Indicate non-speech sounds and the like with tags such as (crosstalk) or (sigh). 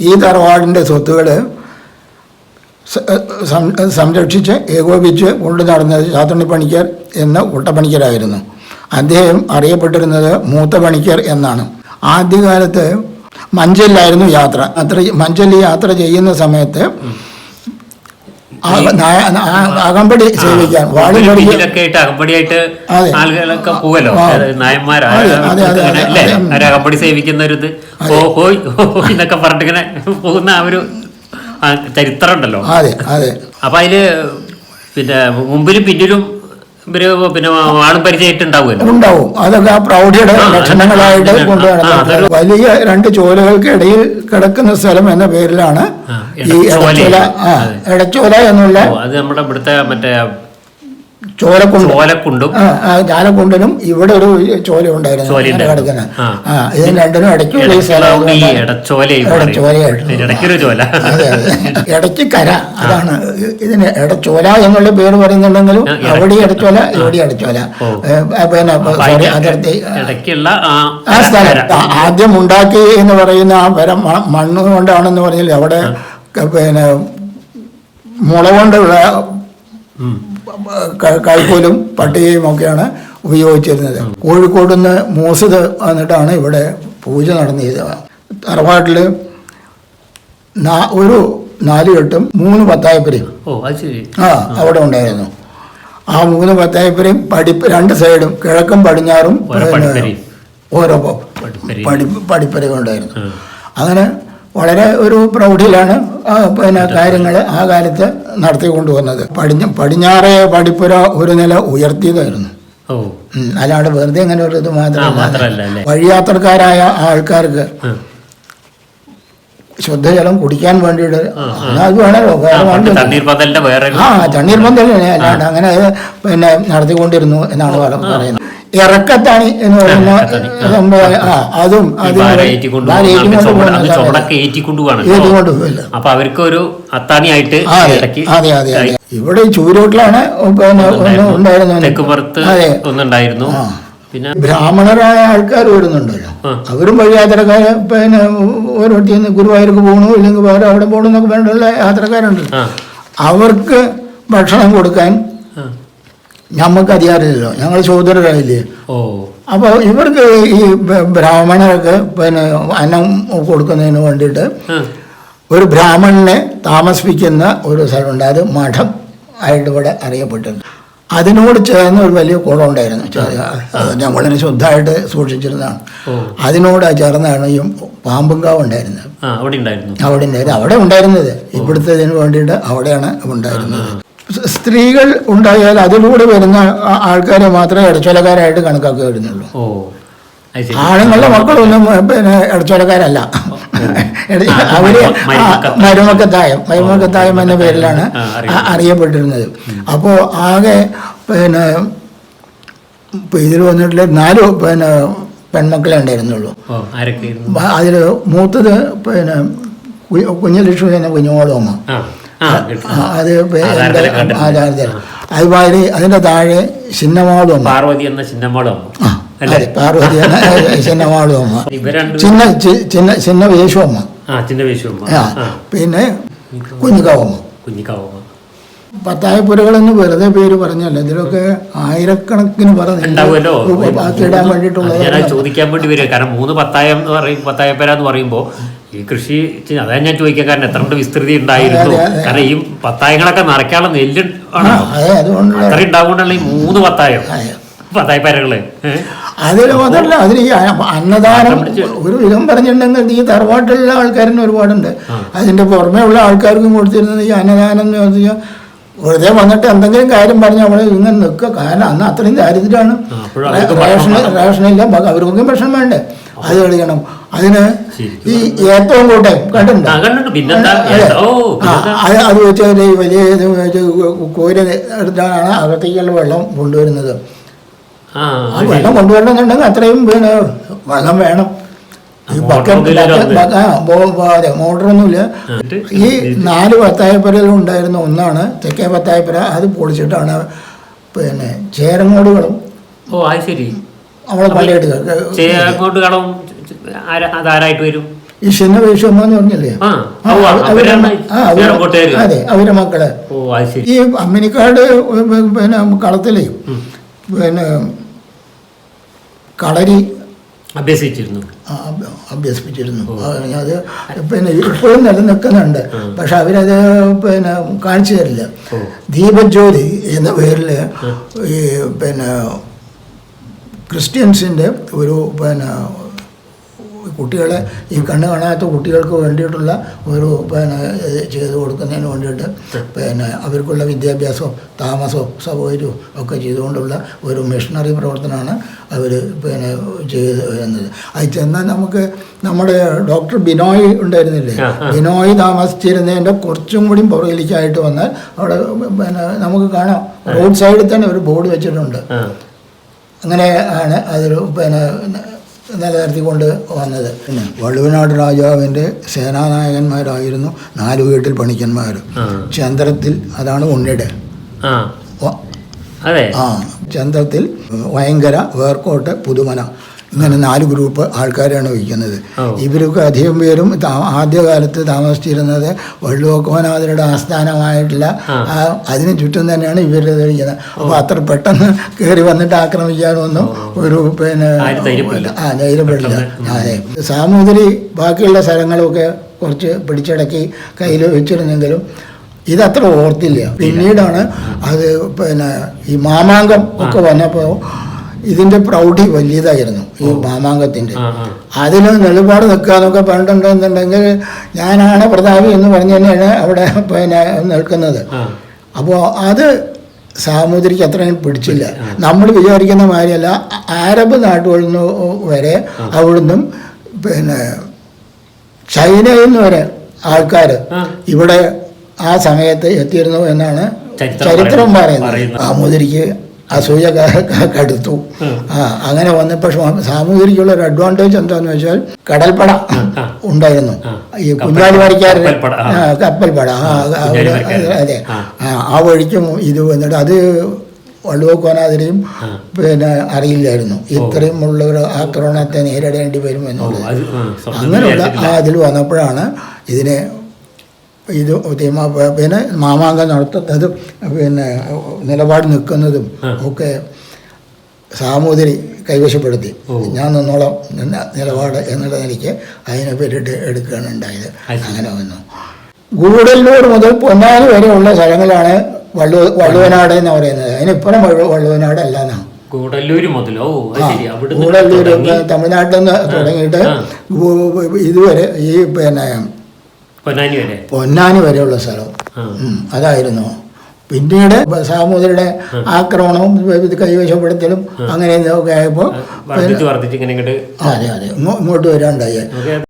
ഈ തറവാടിന്റെ സ്വത്തുകൾ സംരക്ഷിച്ച് ഏകോപിച്ച് കൊണ്ടു നടന്നത് ചാത്തണ്ണി പണിക്കർ എന്ന ഒട്ടപ്പണിക്കരായിരുന്നു അദ്ദേഹം അറിയപ്പെട്ടിരുന്നത് മൂത്ത പണിക്കർ എന്നാണ്. ആദ്യകാലത്ത് മഞ്ചലിലായിരുന്നു യാത്ര. അത്ര മഞ്ചലിൽ യാത്ര ചെയ്യുന്ന സമയത്ത് അകമ്പടി സേവിക്കാൻ അകമ്പടിയായിട്ട്. ആളുകളൊക്കെ പോവല്ലോ. ഒരു അകമ്പടി സേവിക്കുന്ന ഒരു ഇത് പറഞ്ഞിങ്ങനെ ഹോയ് ഹോയ് എന്നൊക്കെ പറഞ്ഞിട്ട് പോകുന്ന ആ ഒരു ചരിത്രം ഉണ്ടല്ലോ. അപ്പൊ അതിൽ പിന്നെ മുമ്പിലും പിന്നിലും പിന്നെ ആളും പരിചയമായിട്ടുണ്ടാവുമല്ലോ. ഉണ്ടാവും. അതൊക്കെ ആ പ്രൗഢിയുടെ ലക്ഷണങ്ങളായിട്ട് ആ, കൊണ്ടു ആ, നടന്നത് വലിയ രണ്ട് ചോലകൾക്ക് ഇടയിൽ കിടക്കുന്ന സ്ഥലം എന്ന പേരിലാണ് ഈ ഇടച്ചോല. ആ ഇടച്ചോല എന്നുള്ള അത് നമ്മുടെ ഇവിടുത്തെ മറ്റേ ചോലക്കുണ്ട്. ചോലക്കുണ്ടും. ആ ഇവിടെ ഒരു ചോല ഉണ്ടായിരുന്നു കിടക്കുന്ന. ഇതിന് രണ്ടിനും ഇടയ്ക്ക് ഇടയ്ക്ക് കര. അതാണ് ഇതിന് ഇടച്ചോല എന്നുള്ള പേര് പറയുന്നുണ്ടെങ്കിലും അവിടെ ഇടച്ചോല ഇവിടെ ഇടച്ചോല. പിന്നെ സോറി അതിർത്തി ആ. സ്ഥലം. ആദ്യം ഉണ്ടാക്കി എന്ന് പറയുന്ന ആ വര മണ്ണ് കൊണ്ടാണെന്ന് പറഞ്ഞില്ല അവിടെ പിന്നെ മുള കൊണ്ടുള്ള ഉം. ക- കൈക്കോലും പട്ടികയും ഒക്കെയാണ് ഉപയോഗിച്ചിരുന്നത്. കോഴിക്കോട് നിന്ന് മൂസത് വന്നിട്ടാണ് ഇവിടെ പൂജ നടന്നത് തറവാട്ടിൽ ഒരു നാല് കെട്ടും മൂന്ന് പത്തായപ്പരയും. ആ അവിടെ ഉണ്ടായിരുന്നു. ആ മൂന്ന് പത്തായപ്പരയും പഠിപ്പ് രണ്ട് സൈഡും കിഴക്കും പടിഞ്ഞാറും ഓരോ പടിപ്പരയും ഉണ്ടായിരുന്നു. അങ്ങനെ വളരെ ഒരു പ്രൗഢിയിലാണ് പിന്നെ കാര്യങ്ങൾ ആ കാലത്ത് നടത്തിക്കൊണ്ടുവന്നത്. പടിഞ്ഞ പടിഞ്ഞാറേ പടിപ്പുര ഒരു നില ഉയർത്തിയതായിരുന്നു. അല്ലാണ്ട് വെറുതെ അങ്ങനെ ഒരു ഇത് മാത്രമല്ല. വഴിയാത്രക്കാരായ ആൾക്കാർക്ക് ശുദ്ധജലം കുടിക്കാൻ വേണ്ടിയിട്ട്. അത് വേണമല്ലോ വേറെ വണ്ടി ആ തണ്ണീർ പന്തലല്ലേ അല്ലാണ്ട് അങ്ങനെ പിന്നെ നടത്തിക്കൊണ്ടിരുന്നു എന്നാണ് പറ- പറയുന്നത്. ഇറക്കത്താണി എന്ന് പറയുന്ന സംഭവം. ആ അതും അപ്പൊ അവർക്ക് ഒരു അത്താണിയായിട്ട് അതെ. അതെ അതെ ഇവിടെ ചൂരോട്ടിലാണ് പിന്നെ ഒന്നുണ്ടായിരുന്നു. പിന്നെ ബ്രാഹ്മണരായ ആൾക്കാർ വരുന്നുണ്ടല്ലോ. അവരും അവരും വഴിയാത്രക്കാര് പിന്നെ ഓരോരുത്തർ ഗുരുവായൂർക്ക് പോകണു ഇല്ലെങ്കിൽ വേറെ അവിടെ പോകണമെന്നൊക്കെ വേണ്ടിയുള്ള യാത്രക്കാരുണ്ട്. അവർക്ക് ഭക്ഷണം കൊടുക്കാൻ. ഞമ്മക്ക് അധികാരമില്ലല്ലോ ഞങ്ങൾ സഹോദരരായില്ലേ ഓ. അപ്പോൾ ഇവർക്ക് ഈ ബ്രാഹ്മണർക്ക് പിന്നെ അന്നം കൊടുക്കുന്നതിന് വേണ്ടിയിട്ട് ഒരു ബ്രാഹ്മണനെ താമസിപ്പിക്കുന്ന ഒരു സ്ഥലമുണ്ട്. അത് മഠം ആയിട്ട് ഇവിടെ അറിയപ്പെട്ടിരുന്നു അതിനോട് ചേർന്ന് ഒരു വലിയ കുളം ഉണ്ടായിരുന്നു ഞാൻ വളരെ ശുദ്ധമായിട്ട് സൂക്ഷിച്ചിരുന്നതാണ്. അതിനോട് ചേർന്നാണ് ഈ പാമ്പുങ്കാവ് ഉണ്ടായിരുന്നത്. അവിടെ ഉണ്ടായിരുന്നു. അവിടെ ഉണ്ടായിരുന്നു. അവിടെ ഉണ്ടായിരുന്നത്. ഇവിടുത്തെ ഇതിന് വേണ്ടിയിട്ട് അവിടെയാണ് ഉണ്ടായിരുന്നത്. സ്ത്രീകൾ ഉണ്ടായാൽ അതിലൂടെ വരുന്ന ആൾക്കാരെ മാത്രമേ ഇടച്ചോലക്കാരായിട്ട് കണക്കാക്കി വരുന്നുള്ളൂ. ആണുങ്ങളുടെ മക്കളൊന്നും പിന്നെ ഇടച്ചോലക്കാരല്ല. ഇട- അവർ മരുമ- മരുമക്കത്തായം. മരുമക്കത്തായം എന്ന പേരിലാണ് അറിയപ്പെട്ടിരുന്നത്. അപ്പോൾ ആകെ പിന്നെ ഇതിൽ വന്നിട്ടുള്ള നാല് പിന്നെ പെൺമക്കളെ ഉണ്ടായിരുന്നുള്ളൂ. അതിൽ മൂത്തത് പിന്നെ കുഞ്ഞലക്ഷ്മി എന്ന കുഞ്ഞുമോളും അത് അതുമാതിരി അതിന്റെ താഴെ ചിന്നമാളും അമ്മ പാർവതി എന്ന ചിഹ്നമാളും അതെ പാർവതി എന്ന (laughs) ചിന്നമാളും അമ്മ ഇവർ രണ്ട് ചിന്ന ചി- ചിന്ന ചിന്ന വേഷു അമ്മ ആ ചിന്ന വേശുമ്മ ആ ആ. പിന്നെ കുഞ്ഞിക്കാവമ്മ കുഞ്ഞിക്കാവുമ്മ പത്തായപ്പുരകളെന്ന് വെറുതെ പേര് പറഞ്ഞല്ല. ഇതിലൊക്കെ ആയിരക്കണക്കിന് പറഞ്ഞിട്ടുണ്ടാവുമല്ലോ ചോദിക്കാൻ വേണ്ടി വരിക. കാരണം മൂന്ന് പത്തായം എന്ന് പറയും പത്തായപ്പര എന്ന് പറയുമ്പോൾ ഈ കൃഷി അതാണ് അതാ ഞാൻ ചോദിക്കാൻ കാരണം എത്ര കൊണ്ട് വിസ്തൃതി ഉണ്ടായിരുന്നു. കാരണം ഈ പത്തായങ്ങളൊക്കെ നിറയ്ക്കാനുള്ള നെല്ല് അത്ര ഉണ്ടാവുകൊണ്ടല്ല ഈ മൂന്ന് പത്തായം. പത്തായ ഏ? അതിൽ അതിന് അതിൽ ഈ അന്നദാനം ഒരു വിധം പറഞ്ഞിട്ടുണ്ടെങ്കിൽ ഈ തറവാട്ടിലുള്ള ആൾക്കാരിന് ഒരുപാടുണ്ട്. അതിന്റെ പുറമേ ഉള്ള ആൾക്കാർക്കും കൊടുത്തിരുന്നത് ഈ അന്നദാനം എന്ന് പറഞ്ഞാൽ വെറുതെ വന്നിട്ട് എന്തെങ്കിലും കാര്യം പറഞ്ഞാൽ അവിടെ ഇങ്ങനെ നിൽക്കുക. കാരണം അന്ന് അത്രയും ദാരിദ്ര്യമാണ് റേഷൻ റേഷനില്ല അവർക്കൊക്കെ ഭക്ഷണം വേണ്ടേ? അത് കളിക്കണം അതിന് ഈ ഏറ്റവും കൂട്ടെ കണ്ടിട്ടുണ്ടോ? അത് വെച്ചാൽ വെച്ച് ഒരു വലിയ കോരി എടുത്താണ് അകത്തേക്കുള്ള വെള്ളം കൊണ്ടുവരുന്നത്. ആ വെള്ളം കൊണ്ടുവരണമെന്നുണ്ടെങ്കിൽ അത്രയും പിന്നെ വെള്ളം വേണം. ഈ ബക്കറ്റ് മോട്ടറൊന്നുമില്ല ഈ നാല് പത്തായപ്പുരയിൽ ഉണ്ടായിരുന്ന ഒന്നാണ് തെക്കേ പത്തായപ്പുര അത് പൊളിച്ചിട്ടാണ് പിന്നെ ചേരങ്ങോടുകളും ഓ അത് ശരി. അവളെ പള്ളിയെടുക്കും അതാരായിട്ട് വരും? ഈ വേഷമ്മ എന്ന് പറഞ്ഞില്ലേ. അതെ അവരെ മക്കൾ. ഈ അമ്മിനിക്കാട് പിന്നെ കളത്തിലേ പിന്നെ കളരി അഭ്യസിച്ചിരുന്നു. അഭ്യസിപ്പിച്ചിരുന്നു. അത് പിന്നെ ഇപ്പോഴും നിലനിൽക്കുന്നുണ്ട്. പക്ഷെ അവരത് പിന്നെ കാണിച്ചു തരില്ല. ദീപജ്യോതി എന്ന പേരിൽ ഈ പിന്നെ ക്രിസ്ത്യൻസിന്റെ ഒരു പിന്നെ കുട്ടികളെ ഈ കണ്ണ് കാണാത്ത കുട്ടികൾക്ക് വേണ്ടിയിട്ടുള്ള ഒരു പിന്നെ ചെയ്ത് കൊടുക്കുന്നതിന് വേണ്ടിയിട്ട് പിന്നെ അവർക്കുള്ള വിദ്യാഭ്യാസവും താമസവും സൗകര്യവും ഒക്കെ ചെയ്തുകൊണ്ടുള്ള ഒരു മിഷണറി പ്രവർത്തനമാണ് അവർ പിന്നെ ചെയ്ത് വരുന്നത്. അത് ചെന്നാൽ നമുക്ക് നമ്മുടെ ഡോക്ടർ ബിനോയ് ഉണ്ടായിരുന്നില്ലേ. ബിനോയ് താമസിച്ചിരുന്നതിന്റെ കുറച്ചും കൂടി പുറകിലേക്കായിട്ട് വന്നാൽ അവിടെ പിന്നെ നമുക്ക് കാണാം. റോഡ് സൈഡിൽ തന്നെ ഒരു ബോർഡ് വെച്ചിട്ടുണ്ട്. അങ്ങനെ ആണ് അതൊരു പിന്നെ നിലനിർത്തിക്കൊണ്ട് വന്നത്. പിന്നെ വള്ളുവനാട് രാജാവിന്റെ സേനാനായകന്മാരായിരുന്നു നാല് വീട്ടിൽ പണിക്കന്മാർ. ചന്ദ്രത്തിൽ അതാണ് ഉണ്ണിയുടെ. ആ. ചന്ദ്രത്തിൽ വയങ്കര വേർക്കോട്ട് പുതുമന. ഇങ്ങനെ നാല് ഗ്രൂപ്പ് ആൾക്കാരാണ് വയ്ക്കുന്നത്. ഇവരൊക്കെ അധികം പേരും ആദ്യകാലത്ത് താമസിച്ചിരുന്നത് വള്ളുവക്കോനാഥരുടെ ആസ്ഥാനമായിട്ടുള്ള അതിന് ചുറ്റും തന്നെയാണ് ഇവരുടെ ഇരിക്കുന്നത് അപ്പോൾ അത്ര പെട്ടെന്ന് കയറി വന്നിട്ട് ആക്രമിക്കാനൊന്നും ഒരു പിന്നെ. ആ ധൈര്യപ്പെടില്ല. അതെ. സാമൂതിരി ബാക്കിയുള്ള സ്ഥലങ്ങളൊക്കെ കുറച്ച് പിടിച്ചടക്കി കയ്യിൽ വെച്ചിരുന്നെങ്കിലും ഇതത്ര ഓർത്തില്ല. പിന്നീടാണ് അത് പിന്നെ ഈ മാമാങ്കം ഒക്കെ വന്നപ്പോൾ ഇതിന്റെ പ്രൗഢി വലിയതായിരുന്നു ഈ മാമാങ്കത്തിന്റെ. അതിന് നിലപാട് നിൽക്കാന്നൊക്കെ പറഞ്ഞിട്ടുണ്ടെന്നുണ്ടെങ്കിൽ ഞാനാണ് പ്രതാപി എന്ന് പറഞ്ഞു തന്നെയാണ് അവിടെ പിന്നെ നിൽക്കുന്നത്. അപ്പോൾ അത് സാമൂതിരിക്ക് അത്രയും പിടിച്ചില്ല. നമ്മൾ വിചാരിക്കുന്ന മാതിരിയല്ല അറബ് നാട്ടുകളിൽ നിന്ന് വരെ അവിടുന്നും പിന്നെ ചൈനയിൽ നിന്ന് വരെ ആൾക്കാർ ഇവിടെ ആ സമയത്ത് എത്തിയിരുന്നു എന്നാണ് ചരിത്രം പറയുന്നത്. സാമൂതിരിക്ക് അസൂയ കടുത്തു. ആ. അങ്ങനെ വന്നപ്പോൾ സാമൂതിരിക്കുള്ള ഒരു അഡ്വാന്റേജ് എന്താന്ന് വെച്ചാൽ കടൽപ്പട ഉണ്ടായിരുന്നു. ഈ കുഞ്ഞാലി കുഞ്ഞാലിമാരിക്കാരുടെ കപ്പൽപ്പട. അതെ ആ. വഴിക്കും ഇത് വന്നിട്ട് അത് വള്ളുവക്കോനാതിരെയും പിന്നെ അറിയില്ലായിരുന്നു. ഇത്രയും ഉള്ള ഒരു ആക്രമണത്തെ നേരിടേണ്ടി വരും എന്നുള്ളത് അങ്ങനെയുള്ള അതിൽ വന്നപ്പോഴാണ് ഇതിനെ ഇത് തീരുമാ പിന്നെ മാമാങ്കം നടത്തുന്നതും പിന്നെ നിലപാട് നിൽക്കുന്നതും. ഒക്കെ സാമൂതിരി കൈവശപ്പെടുത്തി. ഞാൻ നിന്നോളം നിന്ന നിലപാട് എന്നുള്ള നിലയ്ക്ക് അതിനെ പേരിട്ട് എടുക്കുകയാണ് ഉണ്ടായത്. അങ്ങനെ വന്നു. ഗൂഡല്ലൂർ മുതൽ പൊന്നാനി വരെയുള്ള സ്ഥലങ്ങളാണ് വള്ളു വള്ളുവനാട് എന്ന് പറയുന്നത്. അതിനിപ്പുറം വള്ളു വള്ളുവനാട് അല്ല എന്നാണ് ഗൂഡല്ലൂര് മുതലോ ഗൂഡല്ലൂർ തമിഴ്നാട്ടിൽ നിന്ന് തുടങ്ങിയിട്ട് ഇതുവരെ ഈ പിന്നെ പൊന്നാനി വരെ? പൊന്നാനി വരെയുള്ള സ്ഥലം. അതായിരുന്നു. പിന്നീട് സാമൂതിരിയുടെ ആക്രമണവും കൈവശപ്പെടുത്തലും അങ്ങനെ ഒക്കെ ആയപ്പോൾ ഇങ്ങനെ അതെ അതെ. ഇങ്ങോട്ട് വരാണ്ടായി.